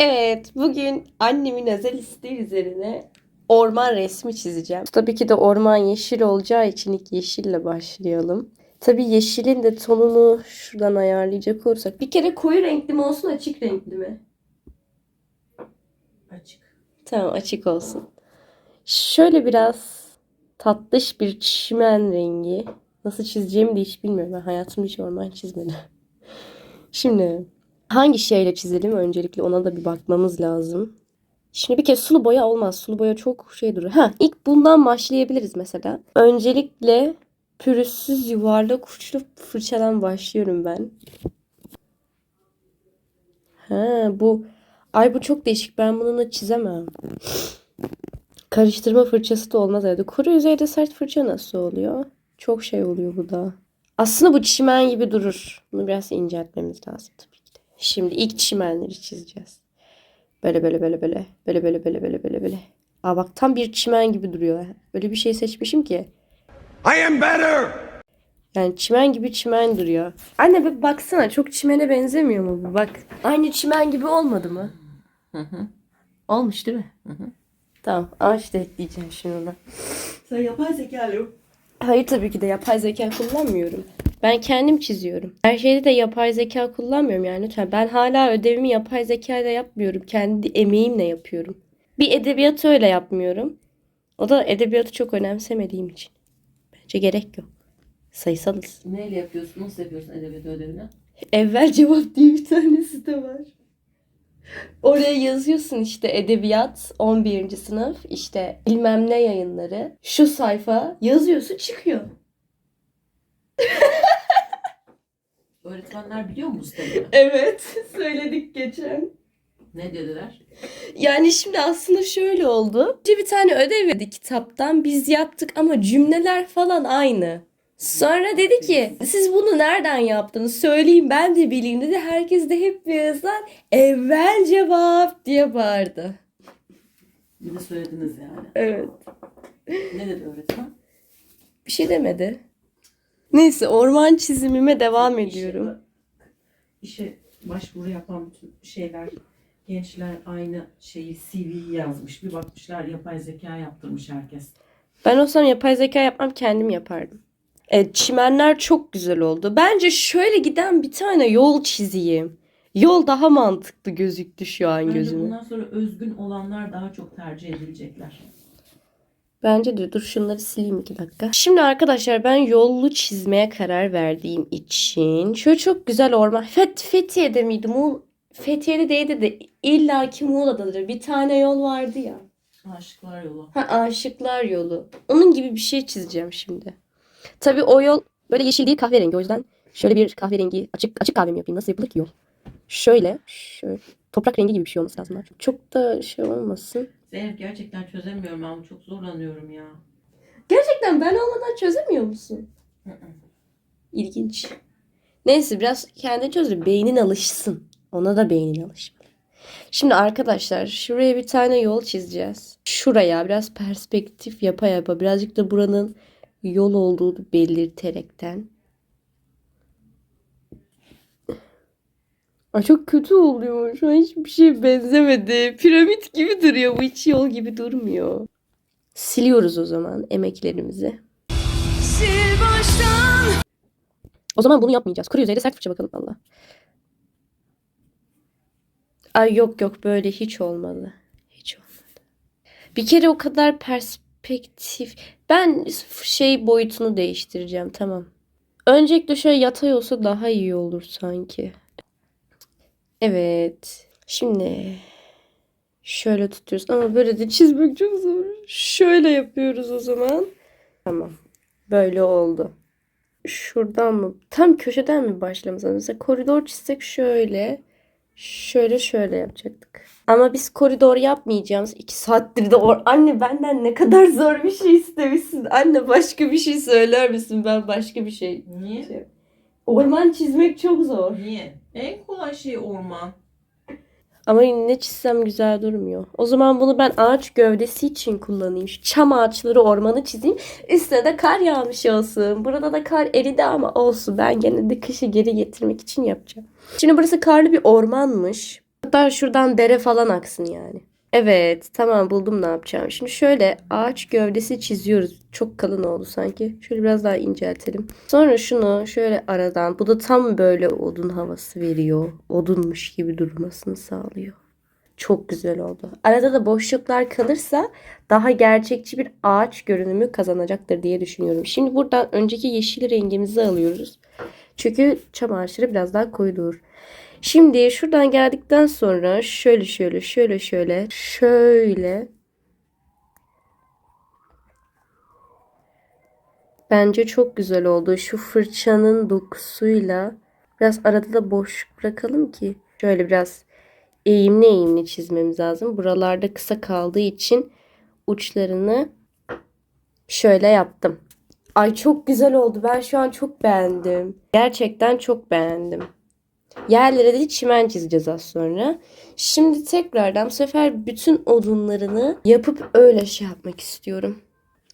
Evet, bugün annemin özel isteği üzerine orman resmi çizeceğim. Tabii ki de orman yeşil olacağı için ilk yeşille başlayalım. Tabii yeşilin de tonunu şuradan ayarlayacak olursak. Bir kere koyu renkli mi olsun açık renkli mi? Açık. Tamam açık olsun. Şöyle biraz tatlış bir çimen rengi. Nasıl çizeceğimi de hiç bilmiyorum. Ben hayatımda hiç orman çizmedim. Şimdi hangi şeyle çizelim? Öncelikle ona da bir bakmamız lazım. Şimdi bir kez sulu boya olmaz. Sulu boya çok şey durur. Ha, ilk bundan başlayabiliriz mesela. Öncelikle pürüzsüz yuvarlak uçlu fırçadan başlıyorum ben. Ha, bu ay bu çok değişik. Ben bununla çizemem. Karıştırma fırçası da olmaz evde. Kuru yüzeyde sert fırça nasıl oluyor? Çok şey oluyor bu da. Aslında bu çimen gibi durur. Bunu biraz inceltmemiz lazım tabii. Şimdi ilk çimenleri çizeceğiz. Böyle böyle böyle böyle. Böyle böyle böyle böyle böyle böyle. Aa bak tam bir çimen gibi duruyor. Öyle bir şey seçmişim ki. I am better! Yani çimen gibi çimen duruyor. Anne bir baksana çok çimene benzemiyor mu bu? Bak. Aynı çimen gibi olmadı mı? Olmuş değil mi? Tamam ağaç da ekleyeceğim şimdi ona. Sen yapay zekalı. Hayır tabii ki de yapay zeka kullanmıyorum. Ben kendim çiziyorum. Her şeyde de yapay zeka kullanmıyorum yani lütfen. Ben hala ödevimi yapay zeka ile yapmıyorum. Kendi emeğimle yapıyorum. Bir edebiyatı öyle yapmıyorum. O da edebiyatı çok önemsemediğim için. Bence gerek yok. Sayısalız. Neyle yapıyorsun? Nasıl yapıyorsun edebiyat ödevini? Evvel cevap diye bir tane site var. Oraya yazıyorsun işte edebiyat 11. sınıf işte bilmem ne yayınları. Şu sayfa yazıyorsun çıkıyor. Öğretmenler biliyor mu bu siteleri? Evet söyledik geçen. Ne dediler? Yani şimdi aslında şöyle oldu. Bir tane ödev verdi kitaptan biz yaptık ama cümleler falan aynı. Sonra dedi ki siz bunu nereden yaptınız söyleyin ben de bileyim dedi. Herkes de hep birazdan evvel cevap diye bağırdı. Bir de söylediniz yani. Evet. Ne dedi öğretmen? Bir şey demedi. Neyse orman çizimime devam ediyorum. İşe başvuru yapan bütün şeyler, gençler aynı şeyi CV'yi yazmış. Bir bakmışlar yapay zeka yaptırmış herkes. Ben olsam yapay zeka yapmam kendim yapardım. Evet, çimenler çok güzel oldu. Bence şöyle giden bir tane yol çizeyim. Yol daha mantıklı gözüktü şu an Bence gözüme. bundan sonra özgün olanlar daha çok tercih edilecekler. Bence de dur şunları sileyim iki dakika. Şimdi arkadaşlar ben yollu çizmeye karar verdiğim için şöyle çok güzel orman. Fet Fethiye'de miydi? Muğla, Fethiye'de değildi de illaki Muğla'dadır. Bir tane yol vardı ya. Aşıklar yolu. Ha Aşıklar Yolu. Onun gibi bir şey çizeceğim şimdi. Tabii o yol böyle yeşil değil kahverengi. O yüzden şöyle bir kahverengi açık açık kahve mi yapayım? Nasıl yapılır ki yol? Şöyle, şöyle toprak rengi gibi bir şey olması lazım. Çok da şey olmasın. Zeynep gerçekten çözemiyorum ben çok zorlanıyorum ya. Gerçekten ben olmadan çözemiyor musun? İlginç. Neyse biraz kendin çözdür. Beynin alışsın. Ona da beynin alışmalı. Şimdi arkadaşlar şuraya bir tane yol çizeceğiz. Şuraya biraz perspektif yapa yapa birazcık da buranın yol olduğunu belirterekten. Ay çok kötü oluyor. Şu an hiçbir şey benzemedi. Piramit gibi duruyor. Bu hiç yol gibi durmuyor. Siliyoruz o zaman emeklerimizi. O zaman bunu yapmayacağız. Kuru yüzeyde sert fırça bakalım valla. Ay yok yok böyle hiç olmadı. Hiç olmadı. Bir kere o kadar perspektif. Ben şey boyutunu değiştireceğim tamam. Öncelikle şöyle yatay olsa daha iyi olur sanki. Evet. Şimdi şöyle tutuyoruz ama böyle de çizmek çok zor. Şöyle yapıyoruz o zaman. Tamam. Böyle oldu. Şuradan mı? Tam köşeden mi başlaması lazım? Mesela koridor çizsek şöyle. Şöyle şöyle yapacaktık. Ama biz koridor yapmayacağımız. iki saattir de or Anne benden ne kadar zor bir şey istemişsin. Anne başka bir şey söyler misin? Ben başka bir şey. Niye? Orman çizmek çok zor. Niye? En kolay şey orman. Ama ne çizsem güzel durmuyor. O zaman bunu ben ağaç gövdesi için kullanayım. Şu çam ağaçları ormanı çizeyim. Üstüne de kar yağmış olsun. Burada da kar eridi ama olsun. Ben gene de kışı geri getirmek için yapacağım. Şimdi burası karlı bir ormanmış. Hatta şuradan dere falan aksın yani. Evet tamam buldum ne yapacağım. Şimdi şöyle ağaç gövdesi çiziyoruz. Çok kalın oldu sanki. Şöyle biraz daha inceltelim. Sonra şunu şöyle aradan. Bu da tam böyle odun havası veriyor. Odunmuş gibi durmasını sağlıyor. Çok güzel oldu. Arada da boşluklar kalırsa daha gerçekçi bir ağaç görünümü kazanacaktır diye düşünüyorum. Şimdi buradan önceki yeşil rengimizi alıyoruz. Çünkü çam ağaçları biraz daha koyu durur. Şimdi şuradan geldikten sonra şöyle şöyle şöyle şöyle şöyle Bence çok güzel oldu. Şu fırçanın dokusuyla biraz arada da boşluk bırakalım ki şöyle biraz eğimli eğimli çizmemiz lazım. Buralarda kısa kaldığı için uçlarını şöyle yaptım. Ay çok güzel oldu. Ben şu an çok beğendim. Gerçekten çok beğendim. Yerlere de çimen çizeceğiz az sonra. Şimdi tekrardan bu sefer bütün odunlarını yapıp öyle şey yapmak istiyorum.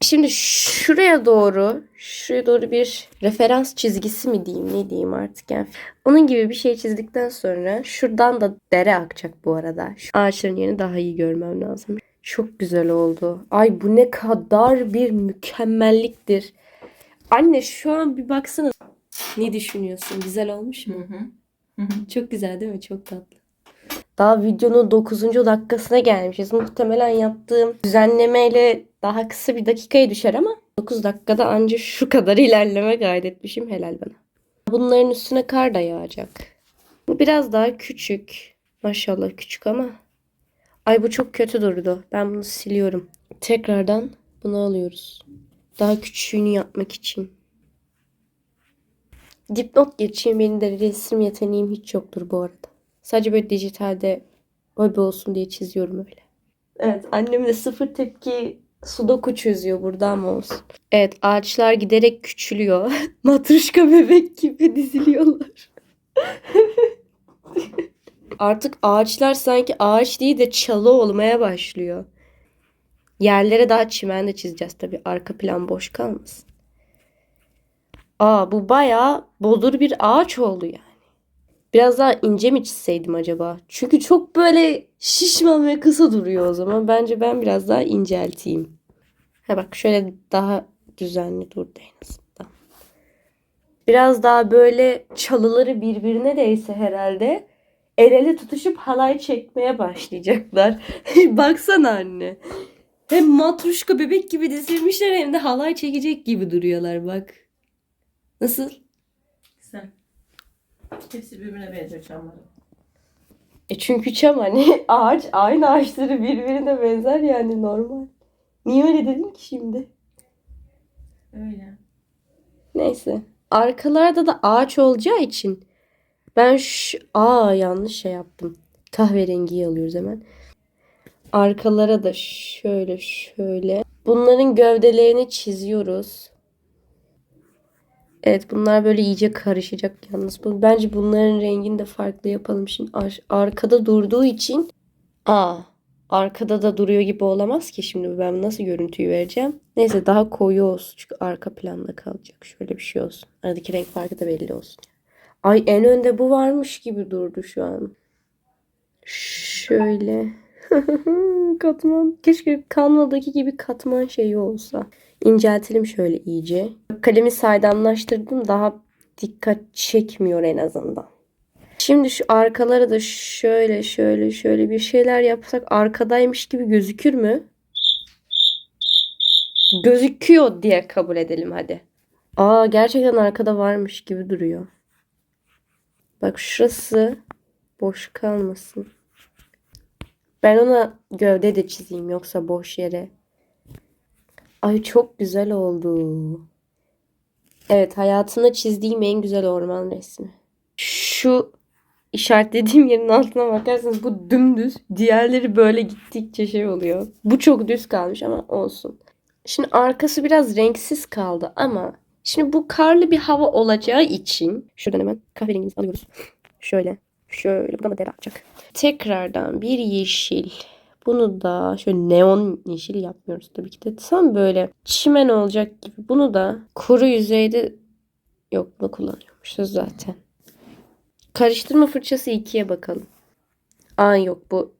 Şimdi şuraya doğru, şuraya doğru bir referans çizgisi mi diyeyim, ne diyeyim artık yani. Onun gibi bir şey çizdikten sonra şuradan da dere akacak bu arada. Şu ağaçların yerini daha iyi görmem lazım. Çok güzel oldu. Ay bu ne kadar bir mükemmelliktir. Anne şu an bir baksana. Ne düşünüyorsun? Güzel olmuş mu? Hı hı. Hı hı. Çok güzel değil mi? Çok tatlı. Daha videonun 9. dakikasına gelmişiz. Muhtemelen yaptığım düzenlemeyle daha kısa bir dakikaya düşer ama 9 dakikada anca şu kadar ilerleme kaydetmişim. Helal bana. Bunların üstüne kar da yağacak. Bu biraz daha küçük. Maşallah küçük ama. Ay bu çok kötü durdu. Ben bunu siliyorum. Tekrardan bunu alıyoruz. Daha küçüğünü yapmak için. Dipnot geçeyim. Benim de resim yeteneğim hiç yoktur bu arada. Sadece böyle dijitalde hobi olsun diye çiziyorum öyle. Evet annem de sıfır tepki sudoku çözüyor burada ama olsun. Evet ağaçlar giderek küçülüyor. Matruşka bebek gibi diziliyorlar. Artık ağaçlar sanki ağaç değil de çalı olmaya başlıyor. Yerlere daha çimen de çizeceğiz tabii. Arka plan boş kalmasın. Aa bu bayağı bodur bir ağaç oldu yani. Biraz daha ince mi çizseydim acaba? Çünkü çok böyle şişman ve kısa duruyor o zaman. Bence ben biraz daha incelteyim. Ha bak şöyle daha düzenli durdu en azından. Biraz daha böyle çalıları birbirine değse herhalde el ele tutuşup halay çekmeye başlayacaklar. Baksana anne. Hem matruşka bebek gibi dizilmişler hem de halay çekecek gibi duruyorlar bak. Nasıl? Güzel. Hepsi birbirine benziyor çamları. E çünkü çam hani ağaç aynı ağaçları birbirine benzer yani normal. Niye öyle dedim ki şimdi? Öyle. Neyse. Arkalarda da ağaç olacağı için ben şu... Aa yanlış şey yaptım. Kahverengiyi alıyoruz hemen. Arkalara da şöyle şöyle. Bunların gövdelerini çiziyoruz. Evet bunlar böyle iyice karışacak yalnız. Bu, bence bunların rengini de farklı yapalım. Şimdi ar- arkada durduğu için aa arkada da duruyor gibi olamaz ki şimdi ben nasıl görüntüyü vereceğim. Neyse daha koyu olsun çünkü arka planda kalacak. Şöyle bir şey olsun. Aradaki renk farkı da belli olsun. Ay en önde bu varmış gibi durdu şu an. Şöyle. katman. Keşke Canva'daki gibi katman şeyi olsa. İnceltelim şöyle iyice. Kalemi saydamlaştırdım. Daha dikkat çekmiyor en azından. Şimdi şu arkalara da şöyle şöyle şöyle bir şeyler yapsak arkadaymış gibi gözükür mü? Gözüküyor diye kabul edelim hadi. Aa gerçekten arkada varmış gibi duruyor. Bak şurası boş kalmasın. Ben ona gövde de çizeyim yoksa boş yere. Ay çok güzel oldu. Evet hayatımda çizdiğim en güzel orman resmi. Şu işaretlediğim yerin altına bakarsanız bu dümdüz. Diğerleri böyle gittikçe şey oluyor. Bu çok düz kalmış ama olsun. Şimdi arkası biraz renksiz kaldı ama şimdi bu karlı bir hava olacağı için şuradan hemen kahverengimizi alıyoruz. Şöyle. Şöyle buradan da dere akacak. Tekrardan bir yeşil. Bunu da şöyle neon yeşil yapmıyoruz tabii ki de. Tam böyle çimen olacak gibi. Bunu da kuru yüzeyde yok bunu kullanıyormuşuz zaten. Karıştırma fırçası ikiye bakalım. Aa yok bu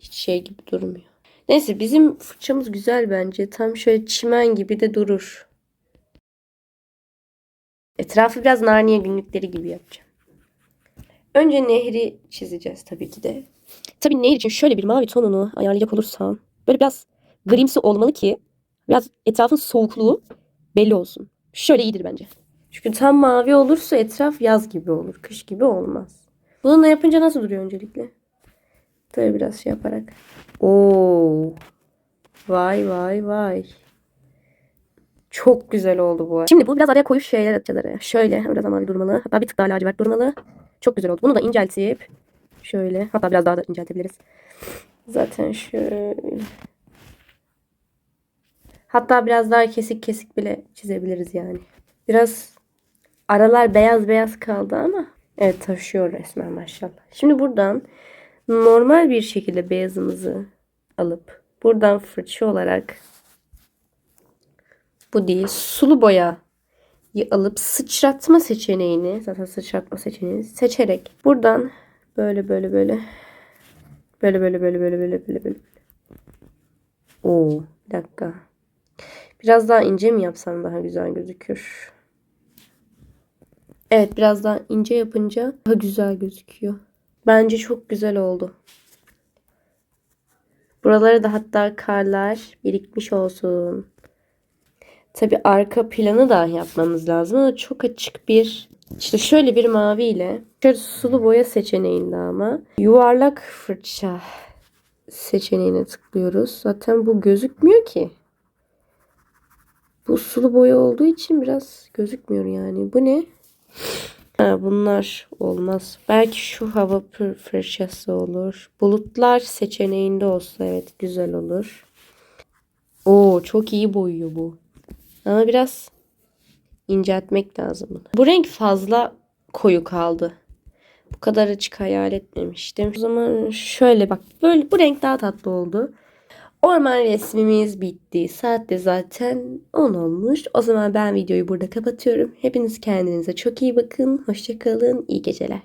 hiç şey gibi durmuyor. Neyse bizim fırçamız güzel bence. Tam şöyle çimen gibi de durur. Etrafı biraz Narnia günlükleri gibi yapacağım. Önce nehri çizeceğiz tabii ki de. Tabii nehir için şöyle bir mavi tonunu ayarlayacak olursam böyle biraz grimsi olmalı ki biraz etrafın soğukluğu belli olsun. Şöyle iyidir bence. Çünkü tam mavi olursa etraf yaz gibi olur. Kış gibi olmaz. Bununla yapınca nasıl duruyor öncelikle? Tabii biraz şey yaparak. Oo. Vay vay vay. Çok güzel oldu bu. Şimdi bu biraz araya koyu şeyler atacağız araya. Şöyle biraz mavi durmalı. Hatta bir tık daha lacivert durmalı. Çok güzel oldu. Bunu da inceltip şöyle hatta biraz daha da inceltebiliriz. Zaten şöyle. Hatta biraz daha kesik kesik bile çizebiliriz yani. Biraz aralar beyaz beyaz kaldı ama evet taşıyor resmen maşallah. Şimdi buradan normal bir şekilde beyazımızı alıp buradan fırça olarak bu değil sulu boya alıp sıçratma seçeneğini zaten sıçratma seçeneğini seçerek buradan böyle böyle böyle böyle böyle böyle böyle böyle böyle böyle Oo, bir dakika. Biraz daha ince mi yapsam daha güzel gözükür? Evet biraz daha ince yapınca daha güzel gözüküyor. Bence çok güzel oldu. Buralara da hatta karlar birikmiş olsun. Tabi arka planı da yapmamız lazım ama çok açık bir işte şöyle bir mavi ile şöyle sulu boya seçeneğinde ama yuvarlak fırça seçeneğine tıklıyoruz. Zaten bu gözükmüyor ki. Bu sulu boya olduğu için biraz gözükmüyor yani. Bu ne? Ha, bunlar olmaz. Belki şu hava fırçası olur. Bulutlar seçeneğinde olsa evet güzel olur. Oo çok iyi boyuyor bu. Ama biraz inceltmek lazım bunu. Bu renk fazla koyu kaldı. Bu kadar açık hayal etmemiştim. O zaman şöyle bak. Böyle bu renk daha tatlı oldu. Orman resmimiz bitti. Saat de zaten 10 olmuş. O zaman ben videoyu burada kapatıyorum. Hepiniz kendinize çok iyi bakın. Hoşçakalın. İyi geceler.